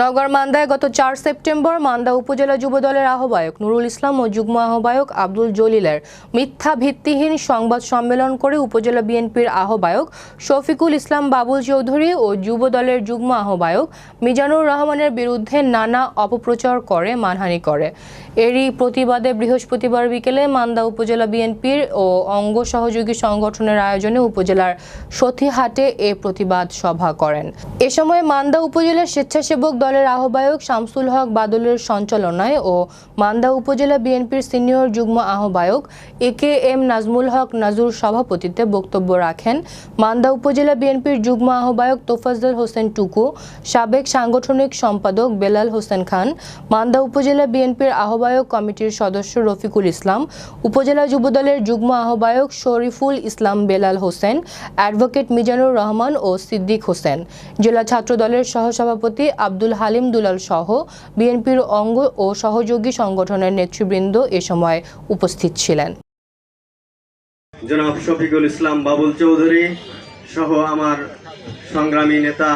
নগর মান্দায় গত চার সেপ্টেম্বর মান্দা উপজেলা যুবদলের আহ্বায়ক নুরুল ইসলাম ও যুগ্ম আহ্বায়ক আব্দুল জলিলের মিথ্যা ভিত্তিহীন সংবাদ সম্মেলন করে উপজেলা বিএনপির আহ্বায়ক শফিকুল ইসলাম বাবুল চৌধুরী ও যুবদলের যুগ্ম আহ্বায়ক মিজানুর রহমানের বিরুদ্ধে নানা অপপ্রচার করে, মানহানি করে। এরই প্রতিবাদে বৃহস্পতিবার বিকেলে মান্দা উপজেলা বিএনপির ও অঙ্গ সহযোগী সংগঠনের আয়োজনে উপজেলার সথিহাটে এ প্রতিবাদ সভা করেন। এ সময় মান্দা উপজেলার স্বেচ্ছাসেবক দলের আহ্বায়ক শামসুল হক বাদলের সঞ্চালনায় ও মান্দা উপজেলা বিএনপির সিনিয়র যুগ্ম আহ্বায়ক এ কে এম নাজমুল হক নাজুর সভাপতিত্বে বক্তব্য রাখেন। মান্দা উপজেলা বিএনপির যুগ্ম আহ্বায়ক তোফাজ্জল হোসেন টুকু, সাবেক সাংগঠনিক সম্পাদক বেলাল হোসেন খান, মান্দা উপজেলা বিএনপির আহ্বায়ক কমিটির সদস্য রফিকুল ইসলাম, উপজেলা যুবদলের যুগ্ম আহ্বায়ক শরীফুল ইসলাম বেলাল হোসেন, অ্যাডভোকেট মিজানুর রহমান ও সিদ্দিক হোসেন। জেলা ছাত্র দলের সহসভাপতি আব্দুল হালিম দুলাল সহ বিএনপির অঙ্গ ও সহযোগী সংগঠনের নেতৃবৃন্দ এ সময় উপস্থিত ছিলেন। জনাব শফিকুল ইসলাম বাবুল চৌধুরী সহ আমার সংগ্রামী নেতা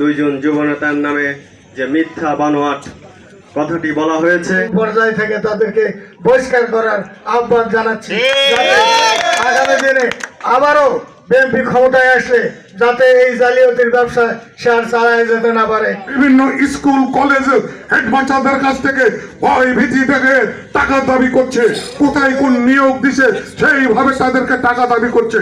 দুইজন যুব নেতার নামে যে মিথ্যা বানোয়াট কথাটি বলা হয়েছে। পর্যায় থেকে তাদেরকে বহিষ্কার করার আহ্বান জানাচ্ছি। আগামী দিনে আবারও বিএনপি ক্ষমতায় আসলে যাতে এই জালিয়াতির ব্যবসা সে আর চালায় যেতে না পারে। বিভিন্ন স্কুল, কলেজ হেডমাস্টারদের কাছ থেকে ভয় ভীতি থেকে টাকা দাবি করছে। কোথায় কোন নিয়োগ দিছে, সেইভাবে তাদেরকে টাকা দাবি করছে।